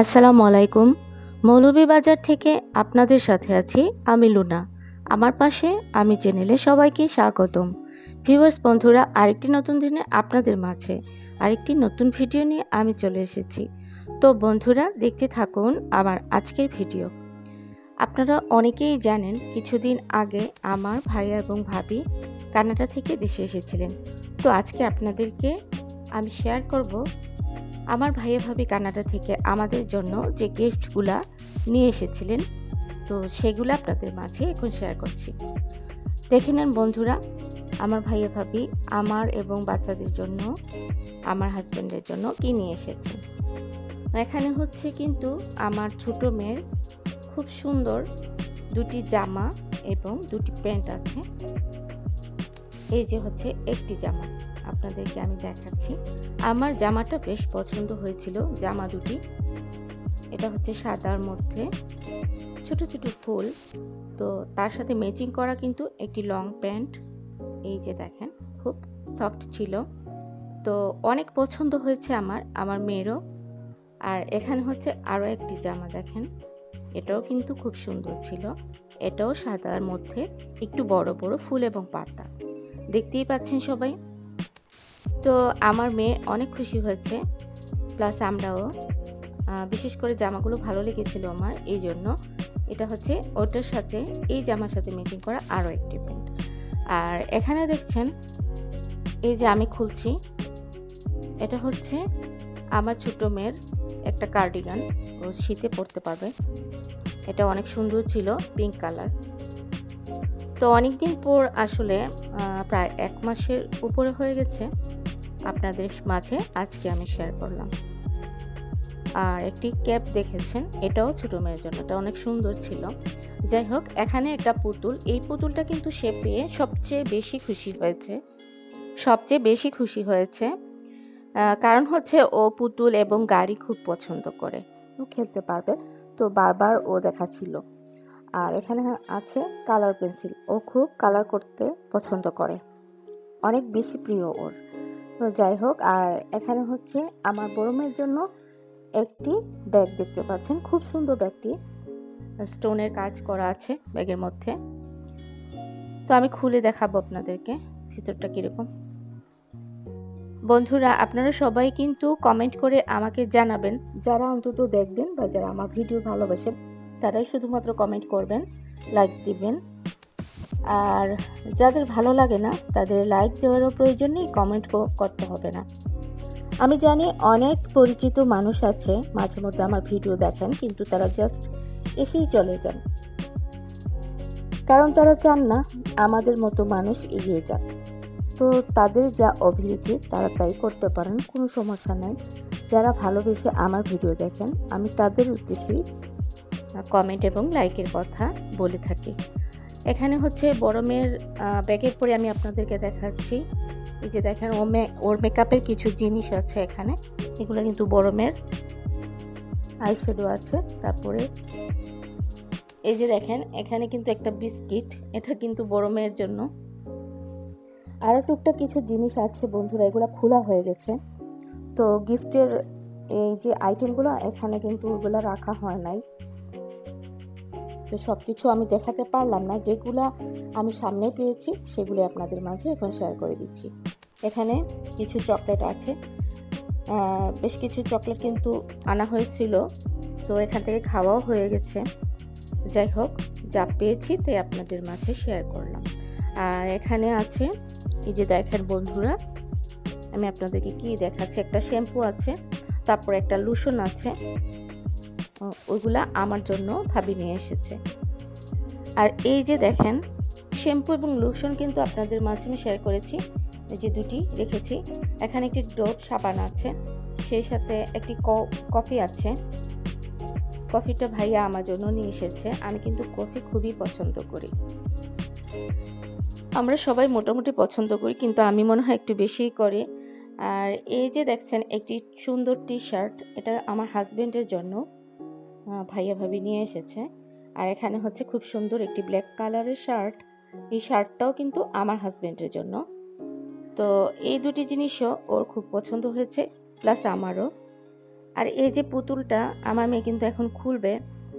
আসসালামু আলাইকুম। মৌলভীবাজার থেকে আপনাদের সাথে আছি আমি লুনা। আমার পাশে আমি চ্যানেলে সবাইকে স্বাগতম। ভিউয়ার্স, বন্ধুরা, আরেকটি নতুন দিনে আপনাদের মাঝে আরেকটি নতুন ভিডিও নিয়ে আমি চলে এসেছি। তো বন্ধুরা, দেখতে থাকুন আমার আজকের ভিডিও। আপনারা অনেকেই জানেন, কিছুদিন আগে আমার ভাইয়া এবং ভাবি কানাডা থেকে দেশে এসেছিলেন। তো আজকে আপনাদেরকে আমি শেয়ার করব আমার ভাইয়া ভাবি কানাডা থেকে আমাদের জন্য যে গিফটগুলা নিয়ে এসেছিলেন, তো সেগুলো আপনাদের মাঝে এখন শেয়ার করছি। দেখে নেন বন্ধুরা, আমার ভাইয়া ভাবি আমার এবং বাচ্চাদের জন্য, আমার হাজব্যান্ডের জন্য কি নিয়ে এসেছে। এখানে হচ্ছে কিন্তু আমার ছোট মেয়ের খুব সুন্দর দুটি জামা এবং দুটি প্যান্ট আছে। এই যে হচ্ছে একটি জামা। আপনাদেরকে আমি দেখাচ্ছি। আমার জামাটা বেশ পছন্দ হয়েছিল, জামা দুটি। এটা হচ্ছে সাদার মধ্যে। ছোট ছোট ফুল। তো তার সাথে ম্যাচিং করা কিন্তু একটি লং প্যান্ট এই যে দেখেন, খুব সফট ছিল। তো অনেক পছন্দ হয়েছে আমার আমার মেয়েরও। আর এখানে হচ্ছে আরও একটি জামা দেখেন। এটাও কিন্তু খুব সুন্দর ছিল। এটাও সাদার মধ্যে, একটু বড় বড় ফুল এবং পাতা। দেখতেই পাচ্ছেন সবাই? তো আমার মেয়ে অনেক খুশি হয়েছে প্লাস আমরাও। বিশেষ করে জামাগুলো ভালো লেগেছিল আমার এই জন্য এটা হচ্ছে ওটার সাথে, এই জামার সাথে ম্যাচিং করা আরও একটি প্যান্ট আর এখানে দেখছেন, এই যে আমি খুলছি, এটা হচ্ছে আমার ছোট মেয়ের একটা কার্ডিগান ও শীতে পরতে পারবে। এটা অনেক সুন্দর ছিল পিঙ্ক কালার তো অনেকদিন পর আসলে প্রায় এক মাসের উপরে হয়ে গেছে। আপনাদের মাঝে আজকে আমি শেয়ার করলাম। আর একটি ক্যাপ দেখেছেন, এটাও ছোট মেয়ের জন্য, এটা অনেক সুন্দর ছিল। যাই হোক, এখানে একটা পুতুল, এই পুতুলটা কিন্তু সে পেয়ে সবচেয়ে বেশি খুশি হয়েছে। সবচেয়ে বেশি খুশি হয়েছে কারণ হচ্ছে ও পুতুল এবং গাড়ি খুব পছন্দ করে। ও খেলতে পারবে, তো বারবার ও দেখাচ্ছিল। আর এখানে আছে কালার পেন্সিল ও খুব কালার করতে পছন্দ করে। অনেক বেশি প্রিয় ওর। তো যাই হোক, আর এখানে হচ্ছে আমার বড় মেয়ের জন্য একটি ব্যাগ দেখতে পাচ্ছেন। খুব সুন্দর ব্যাগটি। স্টোনের কাজ করা আছে ব্যাগের মধ্যে। তো আমি খুলে দেখাবো আপনাদেরকে ভিতরটা কীরকম। বন্ধুরা, আপনারা সবাই কিন্তু কমেন্ট করে আমাকে জানাবেন। যারা অন্তত দেখবেন বা যারা আমার ভিডিও ভালোবাসেন, তারাই শুধুমাত্র কমেন্ট করবেন লাইক দিবেন। আর যাদের ভালো লাগে না, তাদের লাইক দেওয়ারও প্রয়োজন নেই কমেন্ট করতে হবে না। আমি জানি অনেক পরিচিত মানুষ আছে, মাঝে মধ্যে আমার ভিডিও দেখেন, কিন্তু তারা জাস্ট এসেই চলে যান। কারণ তারা চান না আমাদের মতো মানুষ এগিয়ে যাক। তো তাদের যা অভিরুচি, তারা তাই করতে পারেন, কোনো সমস্যা নাই। যারা ভালোবেসে আমার ভিডিও দেখেন, আমি তাদের উদ্দেশ্যেই কমেন্ট এবং লাইকের কথা বলে থাকি। এখানে হচ্ছে বড় মেয়ের পরে আমি আপনাদেরকে দেখাচ্ছি। এই যে দেখেন, ও ওর মেকআপের কিছু জিনিস আছে এখানে। এগুলো কিন্তু বড় মেয়ের। আইশ্যাডো আছে, তারপরে এই যে দেখেন, এখানে কিন্তু একটা বিস্কিট এটা কিন্তু বড় মেয়ের জন্য। আরও টুকটাক কিছু জিনিস আছে বন্ধুরা, এগুলো খোলা হয়ে গেছে। তো গিফটের এই যে আইটেমগুলো এখানে কিন্তু ওগুলো রাখা হয় নাই। তো সব কিছু আমি দেখাতে পারলাম না। যেগুলা আমি সামনে পেয়েছি সেগুলি আপনাদের মাঝে এখন শেয়ার করে দিচ্ছি। এখানে কিছু চকলেট আছে। বেশ কিছু চকলেট কিন্তু আনা হয়েছিল। তো এখান থেকে খাওয়াও হয়ে গেছে। যাই হোক, যা পেয়েছি তাই আপনাদের মাঝে শেয়ার করলাম। আর এখানে আছে, এই যে দেখেন বন্ধুরা, আমি আপনাদেরকে কি দেখাচ্ছি? একটা শ্যাম্পু আছে, তারপর একটা লুশন আছে। ওইগুলা আমার জন্য ভাবি নিয়ে এসেছে। আর এই যে দেখেন, শ্যাম্পু এবং লোশন কিন্তু আপনাদের মাঝে আমি শেয়ার করেছি। যে দুটি রেখেছি। এখানে একটি ডোট সাবান আছে, সেই সাথে একটি কফি আছে। কফিটা ভাইয়া আমার জন্য নিয়ে এসেছে। আমি কিন্তু কফি খুবই পছন্দ করি। আমরা সবাই মোটামুটি পছন্দ করি, কিন্তু আমি মনে হয় একটু বেশিই করি। আর এই যে দেখছেন, একটি সুন্দর টি শার্ট এটা আমার হাজবেন্ডের জন্য। ভাইয়া ভাবি নিয়ে এসেছে। আর এখানে হচ্ছে খুব সুন্দর একটি ব্ল্যাক কালারের শার্ট এই শার্টটাও কিন্তু আমার হাজবেন্ডের জন্য। তো এই দুটি জিনিসও ওর খুব পছন্দ হয়েছে প্লাস আমারও। আর এই যে পুতুলটা আমার মেয়ে কিন্তু এখন খুলবে।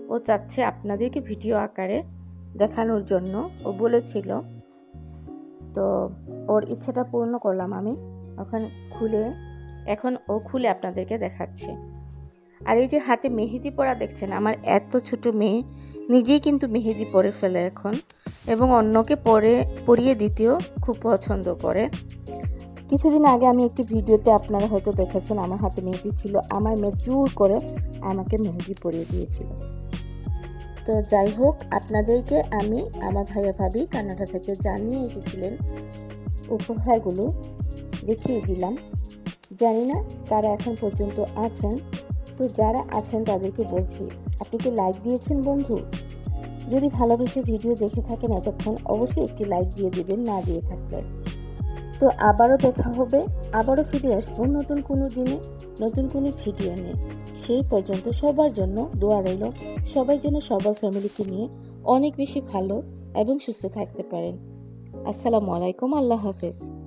ও চাচ্ছে আপনাদেরকে ভিডিও আকারে দেখানোর জন্য। ও বলেছিল। তো ওর ইচ্ছেটা পূর্ণ করলাম আমি। এখন খুলে এখন ও খুলে আপনাদেরকে দেখাচ্ছে। আর এই যে হাতে মেহেদি পরা দেখছেন, আমার এত ছোট মেয়ে, নিজেই কিন্তু মেহেদি পরে ফেলে এখন। এবং অন্যকে পরে, পরিয়ে দিতেও খুব পছন্দ করে। কিছুদিন আগে আমি একটি ভিডিওতে আপনারা হয়তো দেখেছেন, আমার হাতে মেহেদি ছিল, আমার মেয়ে জোর করে আমাকে মেহেদি পরিয়ে দিয়েছিল। তো যাই হোক, আপনাদেরকে আমি, আমার ভাইয়া ভাবি কানাডা থেকে জানিয়ে এসেছিলেন উপহারগুলো দেখিয়ে দিলাম। জানি না কারা এখন পর্যন্ত আছেন। তো যারা আছেন তাদেরকে বলছি, আপনি কি লাইক দিয়েছেন বন্ধু? যদি ভালোবেসে ভিডিও দেখে থাকেন এতক্ষণ, অবশ্যই একটি লাইক দিয়ে দিবেন, না দিয়ে থাকলে। তো আবারও দেখা হবে, আবারও ফিরে আসব নতুন কোনো দিনে, নতুন কোনো ভিডিও নিয়ে। সেই পর্যন্ত সবার জন্য দোয়া রইল, সবাই যেন সবার ফ্যামিলিকে নিয়ে অনেক বেশি ভালো এবং সুস্থ থাকতে পারেন। আসসালামু আলাইকুম, আল্লাহ হাফেজ।